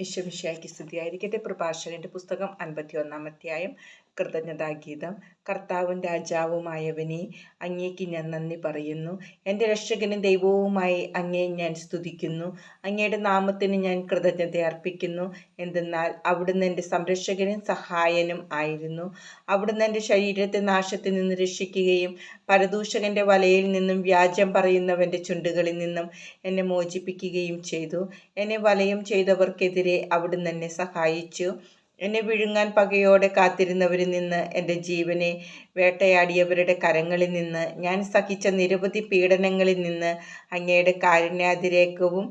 വിശ്വമിഷയാക്കി സ്തുതിയായിരിക്കട്ടെ. പ്രഭാഷകന്റെ പുസ്തകം അൻപത്തി ഒന്നാം അധ്യായം കൃതജ്ഞതാഗീതം. കർത്താവും രാജാവുമായവനെ അങ്ങേക്ക് ഞാൻ നന്ദി പറയുന്നു. എന്റെ രക്ഷകനും ദൈവവുമായി അങ്ങേ ഞാൻ സ്തുതിക്കുന്നു. അങ്ങയുടെ നാമത്തിന് ഞാൻ കൃതജ്ഞത അർപ്പിക്കുന്നു. എന്തെന്നാൽ അവിടുന്ന് എന്റെ സംരക്ഷകനും സഹായനും ആയിരുന്നു. അവിടുന്ന് എന്റെ ശരീരത്തെ നാശത്തിൽ നിന്ന് രക്ഷിക്കുകയും പരദൂഷകന്റെ വലയിൽ നിന്നും വ്യാജം പറയുന്നവന്റെ ചുണ്ടുകളിൽ നിന്നും എന്നെ മോചിപ്പിക്കുകയും ചെയ്തു. എന്നെ വലയം ചെയ്തവർക്കെതിരെ അവിടുന്ന് എന്നെ സഹായിച്ചു. എന്നെ വിഴുങ്ങാൻ പകയോടെ കാത്തിരുന്നവരിൽ നിന്ന് എന്റെ ജീവനെ വേട്ടയാടിയവരുടെ കരങ്ങളിൽ നിന്ന് ഞാൻ സഹിച്ച നിരവധി പീഡനങ്ങളിൽ നിന്ന് അങ്ങയുടെ കാരുണ്യാതിരേക്കവും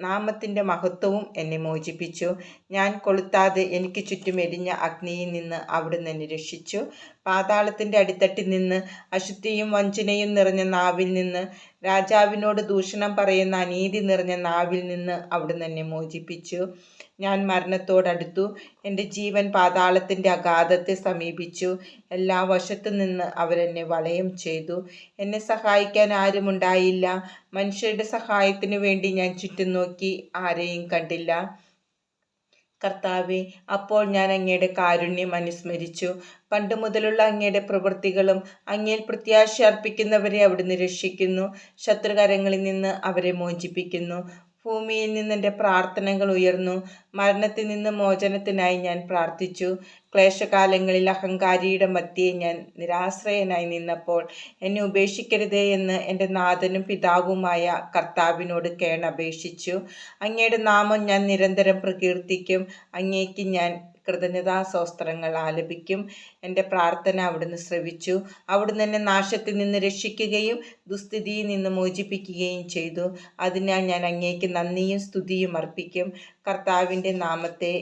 നാമത്തിന്റെ മഹത്വവും എന്നെ മോചിപ്പിച്ചു. ഞാൻ കൊളുത്താതെ എനിക്ക് ചുറ്റും എരിഞ്ഞ അഗ്നിയിൽ നിന്ന് അവിടുന്ന് എന്നെ രക്ഷിച്ചു. പാതാളത്തിന്റെ അടിത്തട്ടിൽ നിന്ന് അശുദ്ധിയും വഞ്ചനയും നിറഞ്ഞ നാവിൽ നിന്ന് രാജാവിനോട് ദൂഷണം പറയുന്ന അനീതി നിറഞ്ഞ നാവിൽ നിന്ന് അവിടുന്ന് എന്നെ മോചിപ്പിച്ചു. ഞാൻ മരണത്തോടടുത്തു എന്റെ ജീവൻ പാതാളത്തിന്റെ അഗാധത്തെ സമീപിച്ചു. എല്ലാ വശത്തു നിന്ന് അവരെന്നെ വലയം ചെയ്തു. എന്നെ സഹായിക്കാൻ ആരുമുണ്ടായില്ല. മനുഷ്യരുടെ സഹായത്തിനു വേണ്ടി ഞാൻ ചുറ്റും നോക്കി ആരെയും കണ്ടില്ല. കർത്താവെ അപ്പോൾ ഞാൻ അങ്ങയുടെ കാരുണ്യം അനുസ്മരിച്ചു. പണ്ട് മുതലുള്ള അങ്ങയുടെ പ്രവൃത്തികളും അങ്ങയിൽ പ്രത്യാശ അർപ്പിക്കുന്നവരെ അവിടുന്ന് രക്ഷിക്കുന്നു. ശത്രുകരങ്ങളിൽ നിന്ന് അവരെ മോചിപ്പിക്കുന്നു. ഭൂമിയിൽ നിന്ന് എന്റെ പ്രാർത്ഥനകൾ ഉയർന്നു. മരണത്തിൽ നിന്ന് മോചനത്തിനായി ഞാൻ പ്രാർത്ഥിച്ചു. ക്ലേശകാലങ്ങളിൽ അഹങ്കാരിയുടെ മധ്യേ ഞാൻ നിരാശ്രയനായി നിന്നപ്പോൾ എന്നെ ഉപേക്ഷിക്കരുതേ എന്ന് എന്റെ നാഥനും പിതാവുമായ കർത്താവിനോട് കേണപേക്ഷിച്ചു. അങ്ങയുടെ നാമം ഞാൻ നിരന്തരം പ്രകീർത്തിക്കും. അങ്ങേക്ക് ഞാൻ കൃതജ്ഞതാസ്തോത്രങ്ങൾ ആലപിക്കും. എന്റെ പ്രാർത്ഥന അവിടുന്ന് ശ്രവിച്ചു. അവിടുന്ന് എന്നെ നാശത്തിൽ നിന്ന് രക്ഷിക്കുകയും ദുസ്ഥിതിയിൽ നിന്ന് മോചിപ്പിക്കുകയും ചെയ്തു. അതിനാൽ ഞാൻ അങ്ങേക്ക് നന്ദിയും സ്തുതിയും അർപ്പിക്കും. കർത്താവിന്റെ നാമത്തെ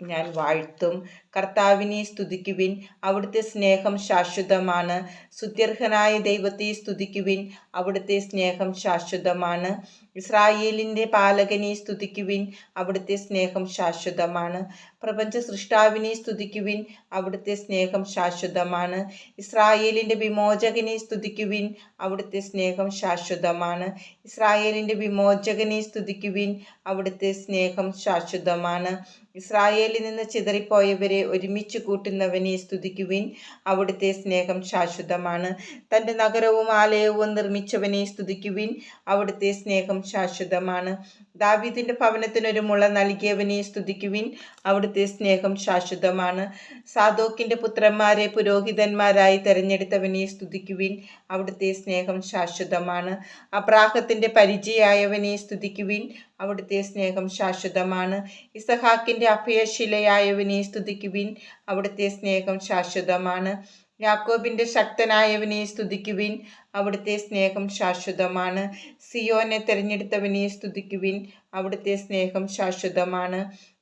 ഞാൻ വാഴ്ത്തും. കർത്താവിനെ സ്തുതിക്കുവിൻ. അവിടുത്തെ സ്നേഹം ശാശ്വതമാണ്. സുത്യർഹനായ ദൈവത്തെ സ്തുതിക്കുവിൻ. അവിടുത്തെ സ്നേഹം ശാശ്വതമാണ്. ഇസ്രായേലിന്റെ പാലകനെ സ്തുതിക്കുവിൻ. അവിടുത്തെ സ്നേഹം ശാശ്വതമാണ്. പ്രപഞ്ച സൃഷ്ടാവിനെ സ്തുതിക്കുവിൻ. അവിടുത്തെ സ്നേഹം ശാശ്വതമാണ്. ഇസ്രായേലിന്റെ വിമോചകനെ സ്തുതിക്കുവിൻ. അവിടുത്തെ സ്നേഹം ശാശ്വതമാണ്. ഇസ്രായേലിന്റെ വിമോചകനെ സ്തുതിക്കുവിൻ. അവിടുത്തെ സ്നേഹം ശാശ്വതമാണ്. ഇസ്രായേലിൽ നിന്ന് ചിതറിപ്പോയവരെ ഒരുമിച്ച് കൂട്ടുന്നവനെ സ്തുതിക്കുവിൻ. അവിടുത്തെ സ്നേഹം ശാശ്വതമാണ്. തന്റെ നഗരവും ആലയവും നിർമ്മിച്ചവനെ സ്തുതിക്കുവിൻ. അവിടുത്തെ സ്നേഹം ശാശ്വതമാണ്. ദാവീദിന്റെ ഭവനത്തിനൊരു മുള നൽകിയവനെ സ്തുതിക്കുവിൻ. അവിടുത്തെ സ്നേഹം ശാശ്വതമാണ്. സാധോക്കിന്റെ പുത്രന്മാരെ പുരോഹിതന്മാരായി തെരഞ്ഞെടുത്തവനെ സ്തുതിക്കുവിൻ. അവിടുത്തെ സ്നേഹം ശാശ്വതമാണ്. അബ്രാഹത്തിന്റെ പരിചയായവനെ സ്തുതിക്കുവിൻ. അവിടുത്തെ സ്നേഹം ശാശ്വതമാണ്. ഇസഹാക്കിന്റെ അഭയശിലയായവനെ സ്തുതിക്കുവിൻ. അവിടുത്തെ സ്നേഹം ശാശ്വതമാണ്. യാക്കോബിന്റെ ശക്തനായവനെ സ്തുതിക്കുവിൻ. അവിടുത്തെ സ്നേഹം ശാശ്വതമാണ്. സിയോനെ തിരഞ്ഞെടുത്തവനെ സ്തുതിക്കുവിൻ. അവിടുത്തെ സ്നേഹം ശാശ്വതമാണ്.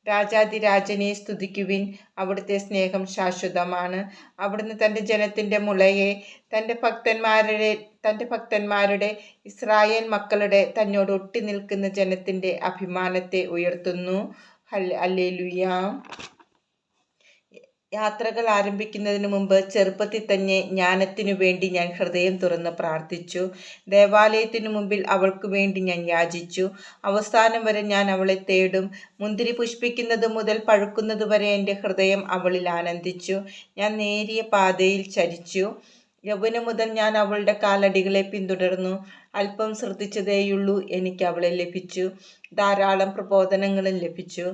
രാജാതിരാജനെ സ്തുതിക്കുവിൻ. അവിടുത്തെ സ്നേഹം ശാശ്വതമാണ്. അവിടുന്ന് തന്റെ ജനത്തിന്റെ മുളയെ തന്റെ ഭക്തന്മാരുടെ തന്റെ ഭക്തന്മാരുടെ ഇസ്രായേൽ മക്കളുടെ തന്നോട് ഒട്ടി നിൽക്കുന്ന ജനത്തിന്റെ അഭിമാനത്തെ ഉയർത്തുന്നു. അല്ലേലുയാ. യാത്രകൾ ആരംഭിക്കുന്നതിന് മുമ്പ് ചെറുപ്പത്തിൽ തന്നെ ജ്ഞാനത്തിനു വേണ്ടി ഞാൻ ഹൃദയം തുറന്ന് പ്രാർത്ഥിച്ചു. ദേവാലയത്തിനു മുമ്പിൽ അവൾക്കു വേണ്ടി ഞാൻ യാചിച്ചു. അവസാനം വരെ ഞാൻ അവളെ തേടും. മുന്തിരി പുഷ്പിക്കുന്നത് മുതൽ പഴുക്കുന്നത് വരെ എന്റെ ഹൃദയം അവളിൽ ആനന്ദിച്ചു. ഞാൻ നേരിയ പാതയിൽ ചരിച്ചു. യൗവനം മുതൽ ഞാൻ അവളുടെ കാലടികളെ പിന്തുടർന്നു. അല്പം ശ്രദ്ധിച്ചതേയുള്ളൂ എനിക്ക് അവളെ ലഭിച്ചു. ധാരാളം പ്രബോധനങ്ങളും ലഭിച്ചു.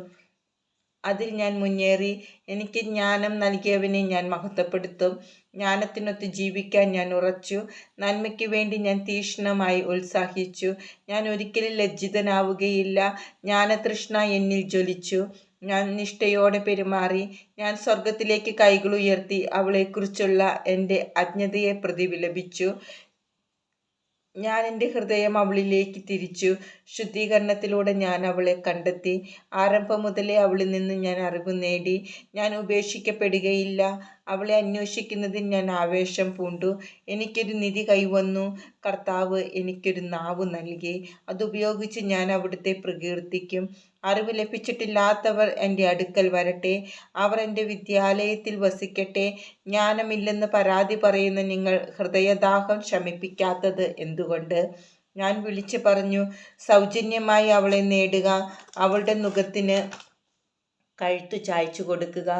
അതിൽ ഞാൻ മുന്നേറി. എനിക്ക് ജ്ഞാനം നൽകിയവനെ ഞാൻ മഹത്വപ്പെടുത്തും. ജ്ഞാനത്തിനൊത്ത് ജീവിക്കാൻ ഞാൻ ഉറച്ചു. നന്മയ്ക്ക് വേണ്ടി ഞാൻ തീക്ഷ്ണമായി ഉത്സാഹിച്ചു. ഞാൻ ഒരിക്കലും ലജ്ജിതനാവുകയില്ല. ജ്ഞാനതൃഷ്ണ എന്നിൽ ജ്വലിച്ചു. ഞാൻ നിഷ്ഠയോടെ പെരുമാറി. ഞാൻ സ്വർഗത്തിലേക്ക് കൈകൾ ഉയർത്തി. അവളെക്കുറിച്ചുള്ള എന്റെ അജ്ഞതയെ പ്രതി വിലപിച്ചു ഞാൻ എന്റെ ഹൃദയം അവളിലേക്ക് തിരിച്ചു. ശുദ്ധീകരണത്തിലൂടെ ഞാൻ അവളെ കണ്ടെത്തി. ആരംഭം മുതലേ അവളിൽ നിന്ന് ഞാൻ അറിവ് നേടി. ഞാൻ ഉപേക്ഷിക്കപ്പെടുകയില്ല. അവളെ അന്വേഷിക്കുന്നതിൽ ഞാൻ ആവേശം പൂണ്ടു. എനിക്കൊരു നിധി കൈവന്നു. കർത്താവ് എനിക്കൊരു നാവ് നൽകി. അതുപയോഗിച്ച് ഞാൻ അവിടുത്തെ പ്രകീർത്തിക്കും. അറിവ് ലഭിച്ചിട്ടില്ലാത്തവർ എന്റെ അടുക്കൽ വരട്ടെ. അവർ എന്റെ വിദ്യാലയത്തിൽ വസിക്കട്ടെ. ജ്ഞാനമില്ലെന്ന് പരാതി പറയുന്ന നിങ്ങൾ ഹൃദയദാഹം ശമിപ്പിക്കാത്തത് എന്തുകൊണ്ട്? ഞാൻ വിളിച്ചു പറഞ്ഞു സൗജന്യമായി അവളെ നേടുക. അവളുടെ മുഖത്തിന് കഴുത്തു ചായ്ച്ചു കൊടുക്കുക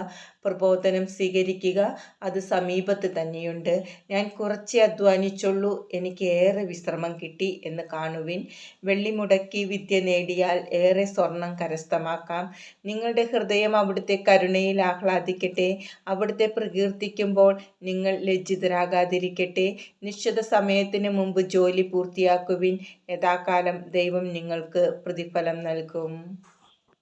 പ്രബോധനം സ്വീകരിക്കുക. അത് സമീപത്ത് തന്നെയുണ്ട്. ഞാൻ കുറച്ചേ അധ്വാനിച്ചുള്ളൂ. എനിക്ക് ഏറെ വിശ്രമം കിട്ടി എന്ന് കാണുവിൻ. വെള്ളി മുടക്കി വിദ്യ നേടിയാൽ ഏറെ സ്വർണം കരസ്ഥമാക്കാം. നിങ്ങളുടെ ഹൃദയം അവിടുത്തെ കരുണയിൽ ആഹ്ലാദിക്കട്ടെ. അവിടുത്തെ പ്രകീർത്തിക്കുമ്പോൾ നിങ്ങൾ ലജ്ജിതരാകാതിരിക്കട്ടെ. നിശ്ചിത സമയത്തിന് മുമ്പ് ജോലി പൂർത്തിയാക്കുവിൻ. യഥാകാലം ദൈവം നിങ്ങൾക്ക് പ്രതിഫലം നൽകും.